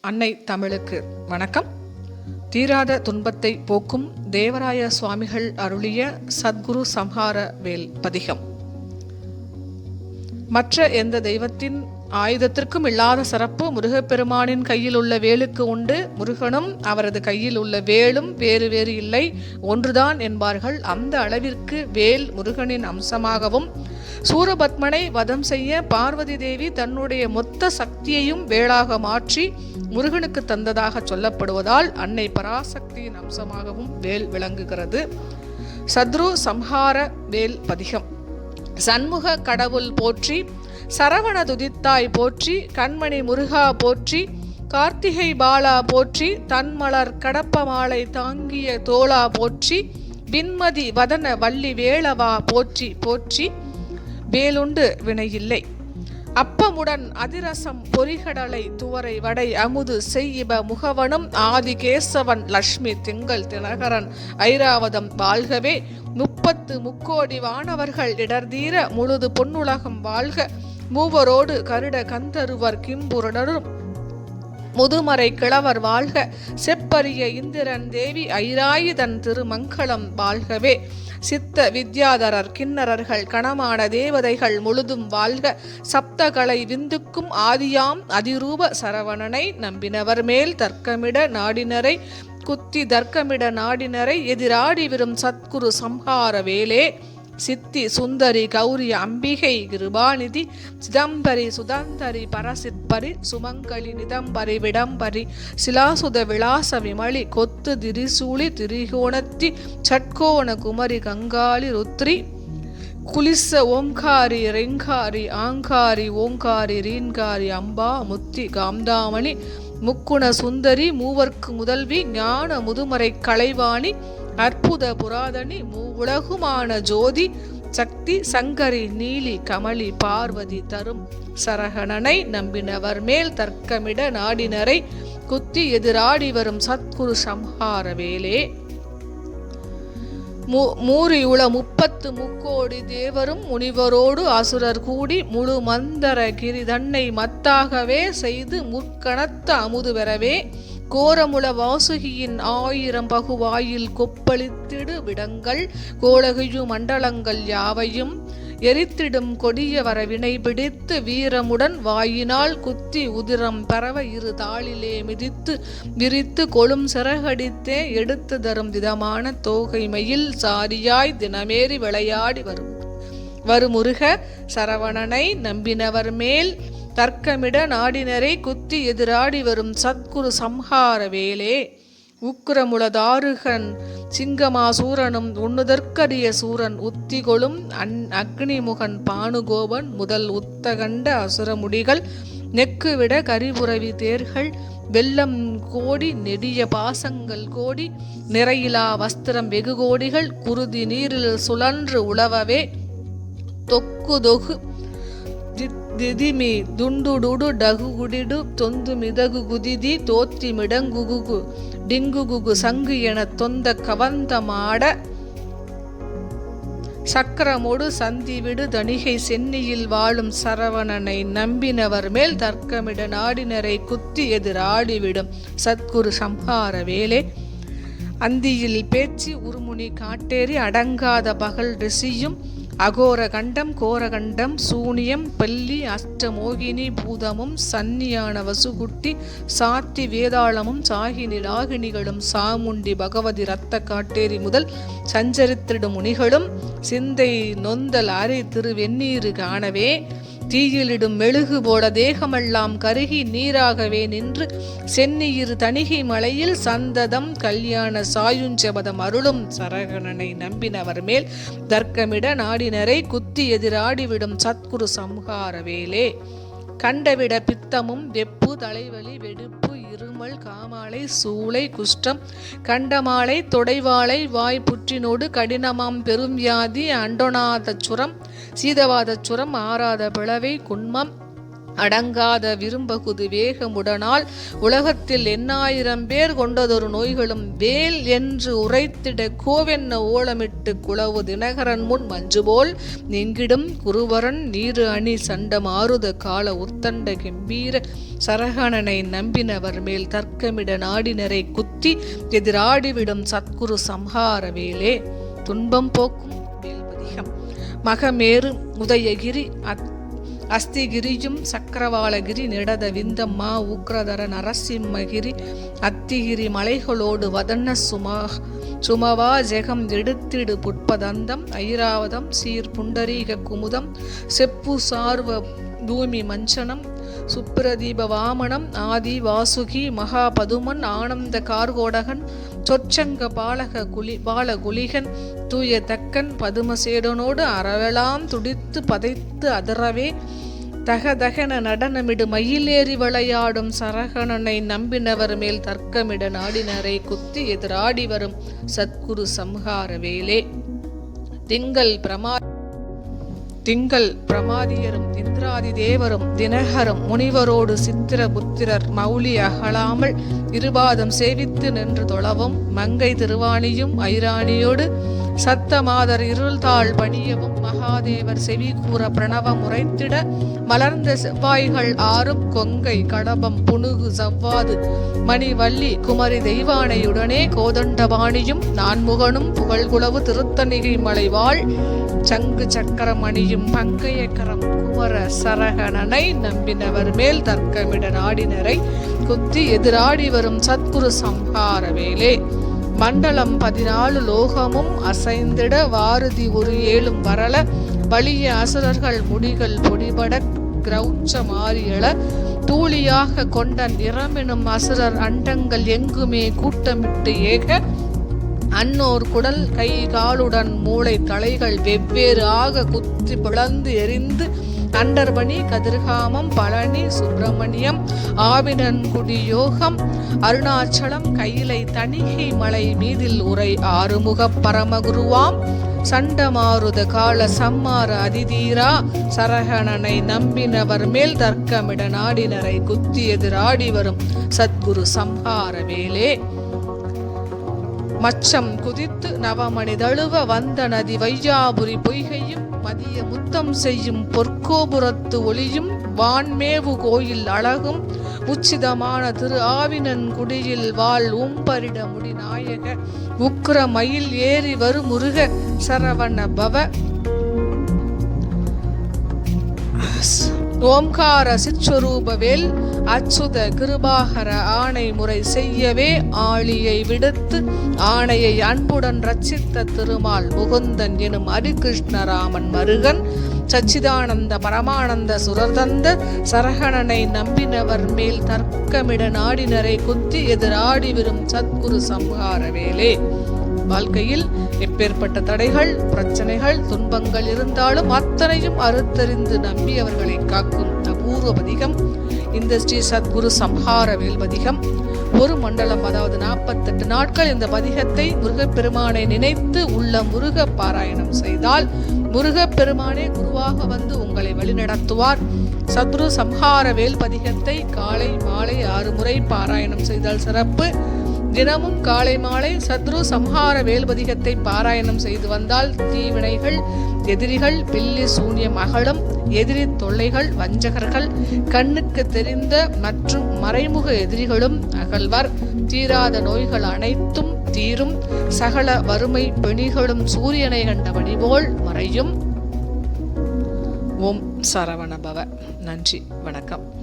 அன்னை தமிழுக்கு வணக்கம். தீராத துன்பத்தை போக்கும் தேவராய சுவாமிகள் அருளிய சத்குரு சம்ஹார வேல் பதிகம். மற்ற எந்த தெய்வத்தின் ஆயுதத்திற்கும் இல்லாத சிறப்பு முருகப்பெருமானின் கையில் உள்ள வேலுக்கு உண்டு. முருகனும் அவரது கையில் உள்ள வேலும் வேறு வேறு இல்லை. ஒன்றுதான் என்பார்கள். அந்த அளவிற்கு வேல் முருகனின் அம்சமாகவும் சூரபத்மனை வதம் செய்ய பார்வதி தேவி தன்னுடைய மொத்த சக்தியையும் வேளாக மாற்றி முருகனுக்கு தந்ததாக சொல்லப்படுவதால் அன்னை பராசக்தியின் அம்சமாகவும் வேல் விளங்குகிறது. சத்ரு சம்ஹார வேல் பதிகம். சண்முக கடவுள் போற்றி சரவண துதித்தாய் போற்றி கண்மணி முருகா போற்றி கார்த்திகை பாலா போற்றி தன்மலர் கடப்ப மாலை தாங்கிய தோளா போற்றி விண்மதி வதன வள்ளி வேளவா போற்றி போற்றி. வேலுண்டு வினையில்லை. அப்பமுடன் அதிரசம் பொறிகடலை துவரை வடை அமுது செய்யிப முகவனும் ஆதிகேசவன் லக்ஷ்மி திங்கள் தினகரன் ஐராவதம் வாழ்கவே. முப்பத்து முக்கோடி வானவர்கள் இடர்தீர முழுது பொன்னுலகம் வாழ்க. மூவரோடு கருட கந்தருவர் கிம்புரனரும் முதுமறை கிழவர் வாழ்க. செப்பரிய இந்திரன் தேவி ஐராயுதன் திருமங்கலம் வாழ்கவே. சித்த வித்யாதரர் கிண்ணறர்கள் கணமான தேவதைகள் முழுதும் வாழ்க. சப்தகலை விந்துக்கும் ஆதியாம் அதிரூப சரவணனை நம்பினவர் மேல் தர்க்கமிட நாடினரை குத்தி தர்க்கமிட நாடினரை எதிராடி வரும் சத்குரு சம்ஹார வேலே. சித்தி சுந்தரி கௌரி அம்பிகை கிருபாநிதி சிதம்பரி சுதந்தரி பரசிற்பரி சுமங்கலி நிதம்பரி விடம்பரி சிலாசுத விலாச விமளி கொத்து திரிசூளி திரிகோணத்தி சட்கோண குமரி கங்காளி ருத்ரி குலிச ஓம்காரி ரெங்காரி ஆங்காரி ஓங்காரி ரீன்காரி அம்பா முத்தி காம்தாமணி முக்குண சுந்தரி மூவர்க்கு முதல்வி ஞான முதுமறை கலைவாணி அற்புத புராதனி உலகுமான ஜோதி சக்தி சங்கரி நீலி கமலி பார்வதி தரும் சரகணனை நம்பினவர் மேல் தர்க்கமிட நாடினரை குத்தி எதிராடி வரும் சத்குரு சம்ஹார வேலே. மூ மூரியுள முப்பத்து முக்கோடி தேவரும் முனிவரோடு அசுரர் கூடி முழு மந்தர கிரிதன்னை மத்தாகவே செய்து முற்கணத்த அமுது பெறவே கோரமுள வாசுகியின் ஆயிரம் பகுவாயில் கொப்பளித்திடு விடங்கள் கோலகையு மண்டலங்கள் யாவையும் எரித்திடும் கொடிய வரவினை பிடித்து வீரமுடன் வாயினால் குத்தி உதிரம் பரவ இரு தாளிலே மிதித்து விரித்து கொழும் சிறகடித்தே எடுத்து தரும் விதமான தோகைமையில் சாரியாய் தினமேறி விளையாடி வரும். வருமுருக சரவணனை நம்பினவர் மேல் தர்க்கமிட நாடினரை குத்தி எதிராடி வரும் சத்குரு சம்ஹார வேலே. உக்கிரமுளதாருகன் சிங்கமாசூரனும் உண்ணுதற்கரிய சூரன் உத்திகொளும் அன் அக்னிமுகன் பானுகோபன் முதல் உத்தகண்ட அசுரமுடிகள் நெக்குவிட கரிபுரவி தேர்கள் வெள்ளம் கோடி நெடிய பாசங்கள் கோடி நிறையிலா வஸ்திரம் வெகு கோடிகள் குருதி நீரில் சுழன்று உழவவே. தொக்கு தொகு ದಿದಿಮಿ ದುಂಡುಡುಡು ಡಗುಗುಡಿಡು ತೊಂದು ಮಿದಗು ಗುದಿದಿ ತೋತ್ತಿ ಮಿಡಂಗುಗುಗು ಡಿಂಗುಗುಗು ಸಂಗು ಎಣ ತೊಂದ ಕವಂತ ಮಾಡ சக்கரமோடு சந்திவிடு தணிகை சென்னியில் வாழும் சரவணனை நம்பினவர் மேல் தர்க்கமிட நாடினரை குத்தி எதிராடிவிடும் சத்குரு சம்ஹார வேலே அந்தியில் பேச்சு உருமுனி காட்டேறி அடங்காத பகல் ரிஷியும் அகோர கண்டம் கோரகண்டம் சூனியம் பல்லி அஷ்டமோகினி பூதமும் சன்னியான வசுகுட்டி சாத்தி வேதாளமும் சாகினி ராகினிகளும் சாமுண்டி பகவதி ரத்த காட்டேரி முதல் சஞ்சரித்திடும் முனிகளும் சிந்தை நொந்தல் அரை திருவெந்நீரு காணவே. தீயிலிடும் மெழுகு போல தேகமெல்லாம் கருகி நீராகவே நின்று சென்னியிரு தணிகை மலையில் சந்ததம் கல்யாண சாயுஞ்சபதம் அருளும் சரகணனை நம்பினவர் மேல் தர்க்கமிட நாடினரை குத்தி எதிராடிவிடும் சத்குரு சம்ஹார வேலே. கண்டவிட பித்தமும் வெப்பு தலைவலி வெடுப்பு இருமல் காமாலை சூளை குஷ்டம் கண்டமாலை தொடைவாளை வாய் புற்றினோடு கடினமாம் பெரும் வியாதி அண்டொனாத சுரம் சீதவாத சுரம் ஆறாத பிளவை குன்மம் அடங்காத விரும்பகுது வேகமுடனால் உலகத்தில் எண்ணாயிரம் பேர் கொண்டதொரு நோய்களும் வேல் என்று உரைத்திட கோவென்ன ஓலமிட்டு குளவு தினகரன் முன் மஞ்சு போல் நீங்கிடும் குருவரன் நீரு அணி சண்டம் ஆறுத கால உத்தண்ட கெம்பீர சரகணனை நம்பினவர் மேல் தர்க்கமிட நாடினரை குத்தி எதிராடிவிடும் சத்குரு சம்ஹார வேலே. துன்பம் போக்கும் வேல்பதிகம் மகமேறு உதயகிரி அத் அஸ்திகிரியும் சக்கரவாளகிரி நிடத விந்தம்மா உக்ரதர நரசிம்மகிரி அத்திகிரி மலைகளோடு வதன்ன சுமா சுமவா ஜெகம் எடுத்திடு புட்பதந்தம் ஐராவதம் சீர் புண்டரீக குமுதம் செப்பு சார்வ பூமி மஞ்சனம் சுப்ரதீப வாமனம் ஆதி வாசுகி மகாபதுமன் ஆனந்த கார்கோடகன் சொச்சங்க பாலக குலி பால குலிகன் தூய தக்கன் பதுமசேடனோடு அறவெலாம் துடித்து பதைத்து அதறவே தகதகன நடனமிடு மயிலேறி விளையாடும் சரகணனை நம்பினவர் மேல் தர்க்கமிட நாடினரை குத்தி எதிராடி வரும் சத்குரு சம்ஹார வேலே. திங்கள் பிரமா திங்கள் பிரமாதியரும் இந்திராதி தேவரும் தினகரும் முனிவரோடு சித்திர புத்திரர் மௌலி அகலாமல் இருபாதம் சேவித்து நின்று தொழவும் மங்கை திருவாணியும் ஐராணியோடு சத்தமாதர் இருள்தாள் பணியவும் மகாதேவர் செவி கூற பிரணவம் உரைத்திட மலர்ந்த செவ்வாய்கள் ஆறும் கொங்கை கடபம் புனுகு சவ்வாது மணிவள்ளி குமரி தெய்வானையுடனே கோதண்டபாணியும் நான்முகனும் புகழ்குளவு திருத்தணிகை மலைவாள் சங்கு சக்கரம் அணியும் பங்கையக்கரம் குமர சரகணனை நம்பினவர் மேல் தர்க்கமிட நாடினரை குத்தி எதிராடி வரும் சத்குரு சம்ஹார வேலே. மண்டலம் பதினாலு லோகமும் அசைந்திட வாருதி ஒரு ஏழும் வரல. வலிய அசுரர்கள் முடிகள் பொடிபட கிரௌச்ச மாறியள தூளியாக கொண்ட நிறமெனும் அசுரர் அண்டங்கள் எங்குமே கூட்டமிட்டு ஏக. அன்னோர் குடல் கை காலுடன் மூளை தலைகள் வெவ்வேறு ஆக குத்தி பிளந்து எரிந்து அண்டர்பணி கதிர்காமம் பழனி சுப்பிரமணியம் ஆவினன்குடி யோகம் அருணாச்சலம் கையிலை தணிகை மலை மீதில் உரை ஆறுமுக பரமகுருவாம். சண்டமாருத கால சம்மார அதிதீரா சரகணனை நம்பினவர் மேல் தர்க்கமிட நாடினரை குத்தி எதிராடி வரும் சத்குரு சம்ஹார வேலே மச்சம் குதித்து நவமணி தழுவ வந்த நதி வையாபுரி பொய்கையும் மதிய முத்தம் செய்யும் பொற்கோபுரத்து ஒளியும் வான்மேவு கோயில் அழகும் உச்சிதமான திரு ஆவினன் குடியில் வாழ் உம்பரிட முடி நாயக உக்ர மயில் ஏறி வரும் முருக சரவண பவ. ஓம்கார சிற்றரூபவேல் அச்சுத கிருபாகர ஆணை முறை செய்யவே ஆளியை விடுத்து ஆணையை அன்புடன் ரட்சித்த திருமால் முகுந்தன் எனும் ஹரிகிருஷ்ணராமன் மருகன் சச்சிதானந்த பரமானந்த சுரதந்த சரகணனை நம்பினவர் மேல் தர்க்கமிட நாடினரை குத்தி எதிராடி வரும் சத்குரு சம்ஹார வேலே வாழ்க்கையில் எப்பேற்பட்ட தடைகள் பிரச்சனைகள் துன்பங்கள் இருந்தாலும் அத்தனையும் அறுத்தறிந்து நம்பி அவர்களை காக்கும் அபூர்வ பதிகம். இந்த ஸ்ரீ சத்குரு சம்ஹார வேல்பதிகம் ஒரு மண்டலம் அதாவது நாற்பத்தெட்டு நாட்கள் இந்த பதிகத்தை முருகப்பெருமானை நினைத்து உள்ள முருக பாராயணம் செய்தால் முருகப்பெருமானே குருவாக வந்து உங்களை வழிநடத்துவார். சத்ரு சம்ஹார வேல் பதிகத்தை காலை மாலை ஆறு முறை பாராயணம் செய்தால் சிறப்பு. தினமும் காலை மாலை சத்ரு சம்ஹார வேல்பதிகத்தை பாராயணம் செய்து வந்தால் தீவினைகள் எதிரிகள் பில்லி சூன்யம் அகலம் எதிரி தொல்லைகள் வஞ்சகர்கள் கண்ணுக்கு தெரிந்த மற்றும் மறைமுக எதிரிகளும் அகழ்வர். தீராத நோய்கள் அனைத்தும் தீரும். சகல வறுமை பெணிகளும் சூரியனை கண்ட போல் மறையும். ஓம் சரவணபவ. நன்றி. வணக்கம்.